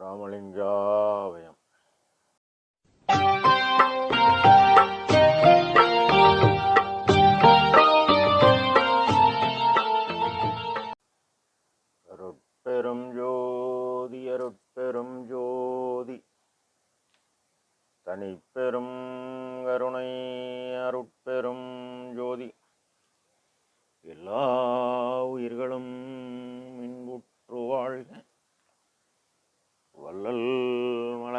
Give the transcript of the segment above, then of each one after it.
ராமலிங்காவயம். அருட்பெரும் ஜோதி அருட்பெரும் ஜோதி. தனிப்பெரும் கருணை அருட்பெரும் ஜோதி எல்லா உயிர்களும் இன்புற்று வாழ்க வள்ளல்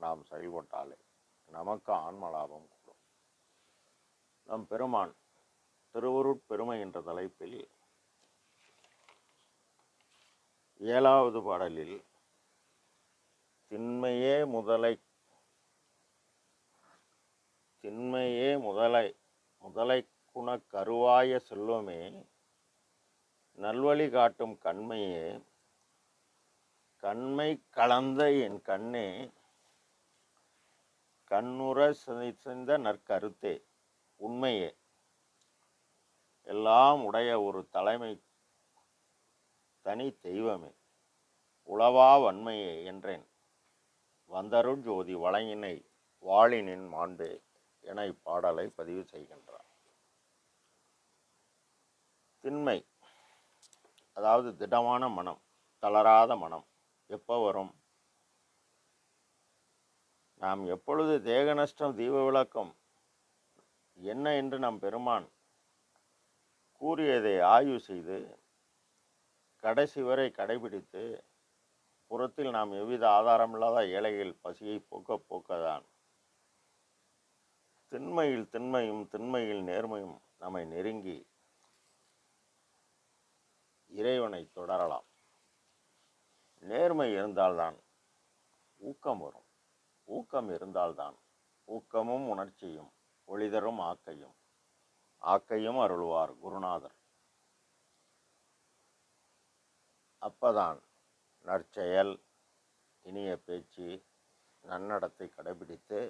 நாம் செயல்பட்டாலே நமக்கு ஆன்ம லாபம் கூடும். நம் பெருமான் திருவருட் பெருமை என்ற தலைப்பில் ஏழாவது பாடலில் திண்மையே முதலை திண்மையே முதலை முதலை குண கருவாய செல்வமே நல்வழி காட்டும் கண்மையே கண்மை கலந்த என் கண்ணே கண்ணுற சிந்த நற்கருத்தே. உண்மையே. எல்லாம் உடைய ஒரு தலைமை தனி தெய்வமே. உளவா வன்மையே என்றேன். வந்தருள் ஜோதி வழங்கினை வாழினின் மாண்பே என இப்பாடலை பதிவு செய்கின்றார். திண்மை. அதாவது திடமான மனம் தளராத மனம். எப்போ வரும்? நாம் எப்பொழுது தேக நஷ்டம் தீப விளக்கம்? என்ன என்று நம் பெருமான் கூறியதை ஆய்வு செய்து கடைசி வரை கடைபிடித்து புறத்தில் நாம் எவ்வித ஆதாரமில்லாத ஏழைகள் பசியை போக்க போக்கதான். திண்மையில் திண்மையும் திண்மையில் நேர்மையும் நம்மை நெருங்கி இறைவனை தொடரலாம். நேர்மை இருந்தால்தான் ஊக்கம் வரும். ஊக்கம் இருந்தால்தான் ஊக்கமும் உணர்ச்சியும் ஒளிதரும் ஆக்கையும். ஆக்கையும் அருள்வார் குருநாதர். அப்பதான் நற்செயல் இனிய பேச்சு நன்னடத்தை கடைபிடித்து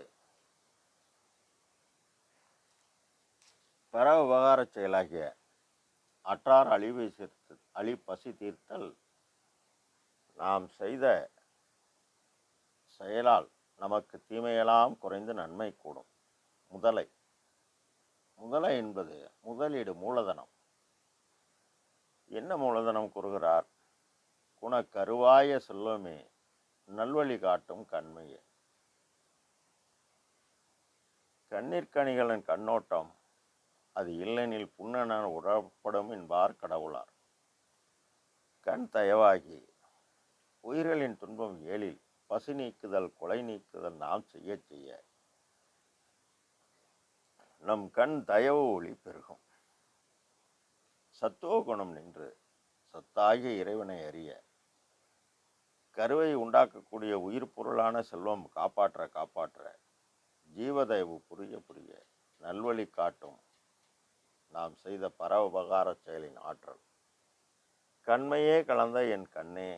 பர உபகார செயலாகிய அற்றார் அழிவை சேர்த்து அழி பசி தீர்த்தல் நாம் செய்த செயலால் நமக்கு தீமையெல்லாம் குறைந்து நன்மை கூடும். முதலை. முதலை என்பது முதலீடு மூலதனம். என்ன மூலதனம் கூறுகிறார்? குணக்கருவாய செல்வமே நல்வழி காட்டும் கண்மையே. கண்ணிற்கணிகளின் கண்ணோட்டம் அது இல்லெனில் புண்ணென உறப்படும் என்பார் கடவுளார். கண் தயவாகி உயிர்களின் துன்பம் ஏழில் பசி நீக்குதல் கொலை நீக்குதல் நாம் செய்ய செய்ய நம் கண் தயவு ஒளி பெருகும். சத்துவ குணம் நின்று சத்தாகிய இறைவனை அறிய கருவை உண்டாக்கக்கூடிய உயிர் பொருளான செல்வம் காப்பாற்ற காப்பாற்ற ஜீவதயவு புரிய புரிய நல்வழி காட்டும் நாம் செய்த பரவபகார செயலின் ஆற்றல். கண்மையே கலந்த என் கண்ணே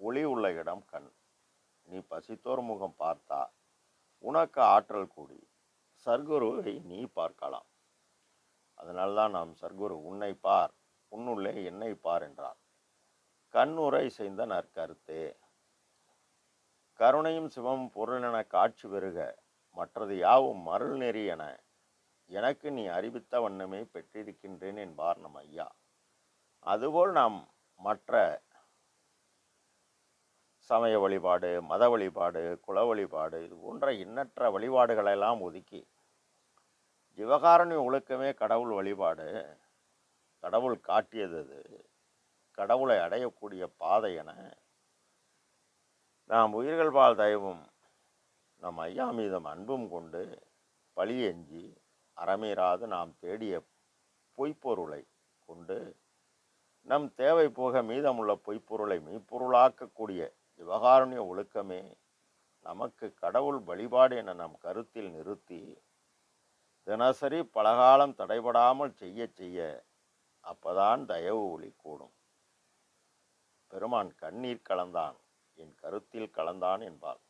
ஒளி உள்ள இடம் கண். நீ பசித்தோர் முகம் பார்த்தா உனக்கு ஆற்றல் கூடி. சர்க்குருவை நீ பார்க்கலாம். அதனால்தான் நாம் சர்க்குரு உன்னை பார் உன்னுள்ளே என்னை பார் என்றார். கண்ணுரை செய்த நற்கருத்தே. கருணையும் சிவம் பொருளென காட்சி பெருக மற்றது யாவும் மருள் நெறி என எனக்கு நீ அறிவித்த வண்ணமே பெற்றிருக்கின்றேன் என்பார் நம் ஐயா. அதுபோல் நாம் மற்ற சமய வழிபாடு மத வழிபாடு குல வழிபாடு இது போன்ற எண்ணற்ற வழிபாடுகளெல்லாம் ஒதுக்கி ஜிவகாரண்ய ஒழுக்கமே கடவுள் வழிபாடு. கடவுள் காட்டியது அது. கடவுளை அடையக்கூடிய பாதை என நாம் உயிர்கள் பால் தயவும் நம் ஐயா மீதம் அன்பும் கொண்டு பழியெஞ்சி அறமீறாது நாம் தேடிய பொய்ப்பொருளை கொண்டு நம் தேவை போக மீதமுள்ள பொய்ப்பொருளை மெய்ப்பொருளாக்கக்கூடிய விவகாரணிய ஒழுக்கமே நமக்கு கடவுள் வழிபாடு என நம் கருத்தில் நிறுத்தி தினசரி பலகாலம் தடைபடாமல் செய்ய செய்ய அப்பதான் தயவு ஒளி கூடும். பெருமான் கண்ணீர் கலந்தான். என் கருத்தில் கலந்தான் என்பாள்.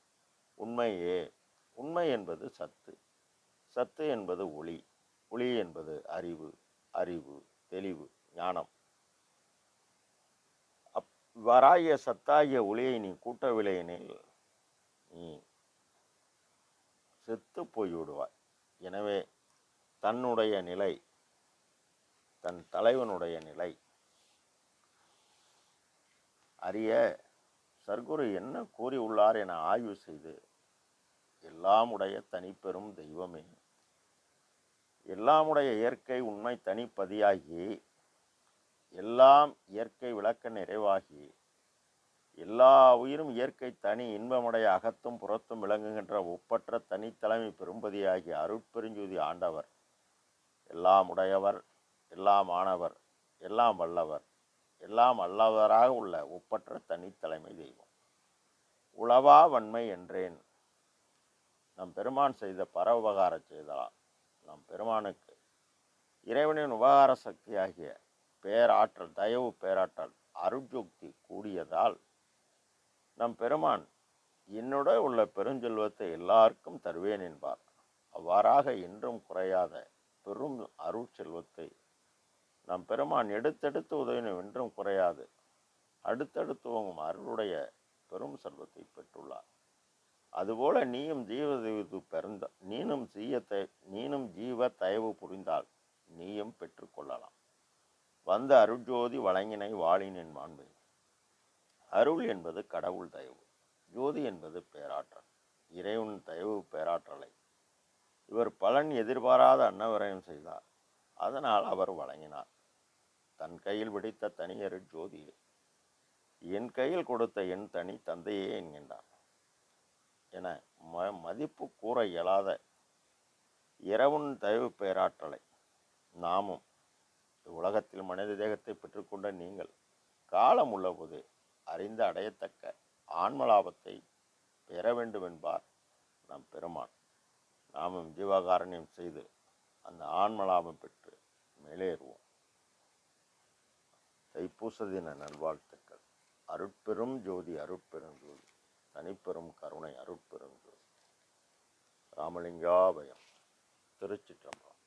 உண்மையே உண்மை என்பது சத்து. சத்து என்பது ஒளி. ஒளி என்பது அறிவு அறிவு தெளிவு ஞானம். வராய சத்தாகிய ஒளியை நீ கூட்டவில்லையெனில் நீ செத்து போய்விடுவாய். எனவே தன்னுடைய நிலை தன் தலைவனுடைய நிலை. அறிய சர்க்குரு என்ன கூறியுள்ளார் என ஆய்வு செய்து எல்லாமுடைய தனிப்பெரும் தெய்வமே. எல்லாமுடைய இயற்கை உண்மை தனிப்பதியாகி எல்லாம் இயற்கை விளக்க நிறைவாகி எல்லா உயிரும் இயற்கை தனி இன்பமுடைய அகத்தும் புறத்தும் விளங்குகின்ற ஒப்பற்ற தனித்தலைமை பெரும்பதியாகிய அருட்பெருஞ்சோதி ஆண்டவர். எல்லாம் உடையவர் எல்லாம் ஆனவர் எல்லாம் வல்லவர் எல்லாம் அல்லவராக உள்ள ஒப்பற்ற தனித்தலைமை தெய்வம். உளவா வன்மை என்றேன். நம் பெருமான் செய்த பர உபகார செய்தலாம். நம் பெருமானுக்கு இறைவனின் உபகார சக்தியாகிய பேராற்றல் தயவு பேராற்றல் அருட்யுக்தி கூடியதால் நம் பெருமான் என்னுடைய உள்ள பெருஞ்செல்வத்தை எல்லாருக்கும் தருவேன் என்பார். அவ்வாறாக என்றும் குறையாத பெரும் அருள் செல்வத்தை நம் பெருமான் எடுத்தெடுத்து உதவினும் என்றும் குறையாது. அடுத்தடுத்து உங்கும் அருளுடைய பெரும் செல்வத்தை பெற்றுள்ளார். அதுபோல நீயும் ஜீவ தெய்வத்து பிறந்த நீனும் ஜீயத்தை நீனும் ஜீவ தயவு புரிந்தால் நீயும் பெற்றுக்கொள்ளலாம் வந்த அருட்ஜோதி வழங்கினை வாழினின் மாண்பை அருள் என்பது கடவுள் தயவு ஜோதி என்பது பேராற்றல். இறைவன் தயவு பேராற்றலை. இவர் பலன் எதிர்பாராத அன்னவரையும் செய்தார் அதனால் அவர் வழங்கினார். தன் கையில் பிடித்த தனியரு ஜோதி என் கையில் கொடுத்த என் தனி தந்தையே என்கின்றார். என ம மதிப்பு கூற இயலாத இரவுன் தயவு பேராற்றலை. நாமும் உலகத்தில் மனித தேகத்தை பெற்றுக்கொண்ட நீங்கள் காலம் உள்ளபோது அறிந்து அடையத்தக்க ஆன்மலாபத்தை பெற வேண்டும் என்பார் நம் பெருமான். நாமும் ஜீவகாரண்யம் செய்து அந்த ஆன்மலாபம் பெற்று மேலேறுவோம் தைப்பூச தின நல்வாழ்த்துக்கள். அருட்பெரும் ஜோதி அருட்பெரும் ஜோதி தனிப்பெரும் கருணை அருட்பெரும் ஜோதி ராமலிங்காபயம் திருச்சிற்றம்பலம்.